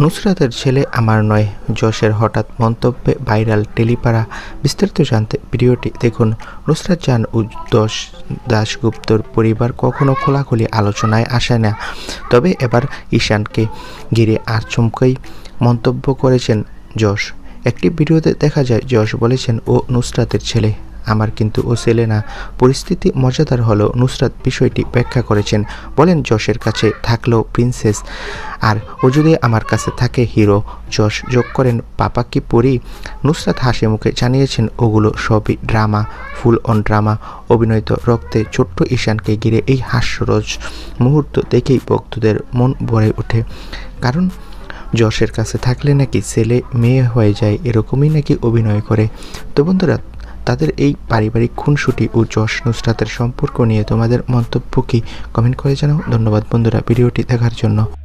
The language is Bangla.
নুসরাতের ছেলে আমার নয়। যশের হঠাৎ মন্তব্যে ভাইরাল টেলিপাড়া বিস্তারিত জানতে ভিডিওটি দেখুন। নুসরাত জান ও দশ দাশগুপ্তর পরিবার কখনো খোলাখুলি আলোচনায় আসে না। তবে এবার ঈশানকে ঘিরে আর চমকেই মন্তব্য করেছেন যশ একটি ভিডিওতে দেখা যায় যশ বলেছেন, ও নুসরাতের ছেলে। আমার কিন্তু ও ছেলে না। পরিস্থিতি মজাদার হলো নুসরাত বিষয়টি ব্যাখ্যা করেছেন। বলেন, যশের কাছে থাকলেও প্রিন্সেস। আর ও যদি আমার কাছে থাকে হিরো, যশ যোগ করেন পাপা কি পড়ি নুসরাত হাসি মুখে জানিয়েছেন, ওগুলো সবই ড্রামা, ফুল অন ড্রামা। অভিনয়ত রক্তে ছোট্ট ঈশানকে ঘিরে এই হাস্যরজ মুহূর্ত দেখেই ভক্তদের মন ভরে ওঠে। কারণ, যশের কাছে থাকলে নাকি ছেলে মেয়ে হয়ে যায়, এরকমই নাকি অভিনয় করে। তো বন্ধুরা তাদের এই পারিবারিক খুনসুটি ও যশ নুসরাতের সম্পর্ক নিয়ে তোমাদের মন্তব্য কি? কমেন্ট করে জানাও। ধন্যবাদ বন্ধুরা, ভিডিওটি দেখার জন্য।